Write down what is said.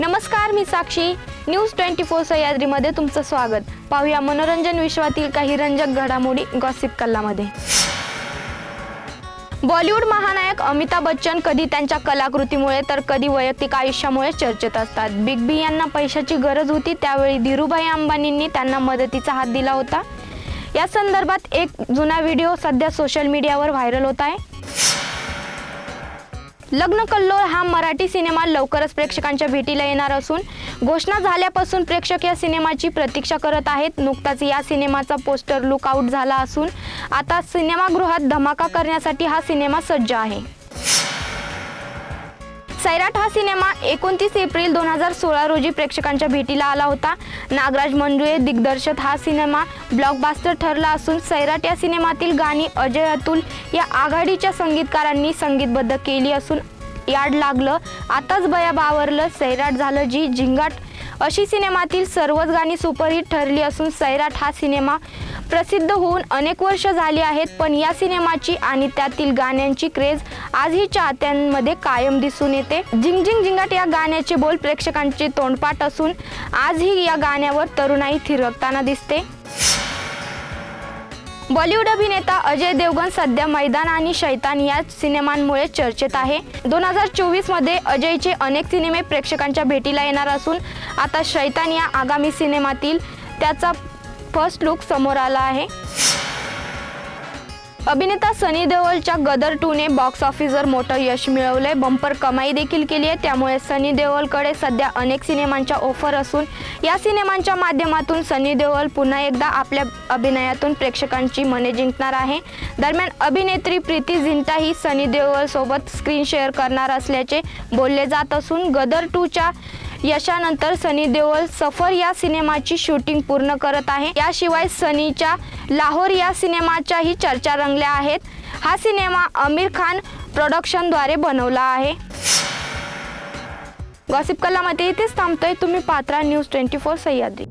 नमस्कार मी साक्षी. News twenty four सह्याद्रीमध्ये तुमचं स्वागत. पाहूया मनोरंजन विश्वातील काही रंजक घडामोडी गॉसिप कल्लामध्ये. बॉलिवूड महानायक अमिताभ बच्चन कधी त्यांच्या कलाकृतीमुळे तर कधी वैयक्तिक आयुष्यामुळे चर्चेत असतात. बिग बी यांना पैशाची गरज होती त्यावेळी धीरूभाई अंबानींनी त्यांना मदतीचा हात दिला होता. या संदर्भात एक जुना व्हिडिओ सध्या सोशल मीडियावर व्हायरल होत आहे. लग्न कल्लोळ हा मराठी सिनेमा लवकरच प्रेक्षकांच्या भेटीला येणार असून घोषणा झाल्यापासून प्रेक्षक या सिनेमाची प्रतीक्षा करत आहेत. नुकताच या सिनेमाचा पोस्टर लुकआउट झाला असून आता सिनेमागृहात धमाका करण्यासाठी हा सिनेमा सज्ज आहे. सैराट हा सिनेमा एकोणतीस एप्रिल दोन हजार सोळा रोजी प्रेक्षकांच्या भेटीला आला होता. नागराज मंजुळे दिग्दर्शक हा सिनेमा ब्लॉकबास्टर ठरला असून सैराट या सिनेमातील गाणी अजय अतुल या आघाडीच्या संगीतकारांनी संगीतबद्ध केली असून याड लागलं आताच बया बावरलं सैराट झालं जी झिंगाट अशी सिनेमातील सर्वच गाणी सुपरहिट ठरली असून सैराट हा सिनेमा प्रसिद्ध होऊन अनेक वर्ष झाली आहेत. पण या सिनेमाची आणि त्यातील गाण्यांची क्रेज आजही चाहत्यांमध्ये कायम दिसून येते. झिंग झिंग झिंगाट या गाण्याचे बोल प्रेक्षकांचे तोंडपाठ असून आजही या गाण्यावर तरुणाई थिरकताना दिसते. बॉलिवूड अभिनेता अजय देवगण सध्या मैदान आणि शैतान या सिनेमांमुळे चर्चेत आहे. दोन हजार चोवीसमध्ये अजयचे अनेक सिनेमे प्रेक्षकांच्या भेटीला येणार असून आता शैतान या आगामी सिनेमातील त्याचा फर्स्ट लुक समोर आला आहे. अभिनेता सनी देओलच्या गदर टूने बॉक्स ऑफिसवर मोठं यश मिळवलंय. बंपर कमाई देखील केली आहे. त्यामुळे सनी देओलकडे सध्या अनेक सिनेमांच्या ऑफर असून या सिनेमांच्या माध्यमातून सनी देओल पुन्हा एकदा आपल्या अभिनयातून प्रेक्षकांची मने जिंकणार आहे. दरम्यान अभिनेत्री प्रीती झिंटा ही सनी देओलसोबत स्क्रीन शेअर करणार असल्याचे बोलले जात असून गदर टूच्या यशानंतर सनी देओल सफर या सिनेमाची शूटिंग पूर्ण करत आहे. याशिवाय सनीच्या लाहोर या सिनेमाच्याही चर्चा रंगल्या आहेत. हा सिनेमा आमिर खान प्रोडक्शनद्वारे बनवला आहे. गॉसिप कलामध्ये इथेच थांबतोय. तुम्ही पात्रा न्यूज ट्वेंटी फोर सह्याद्री.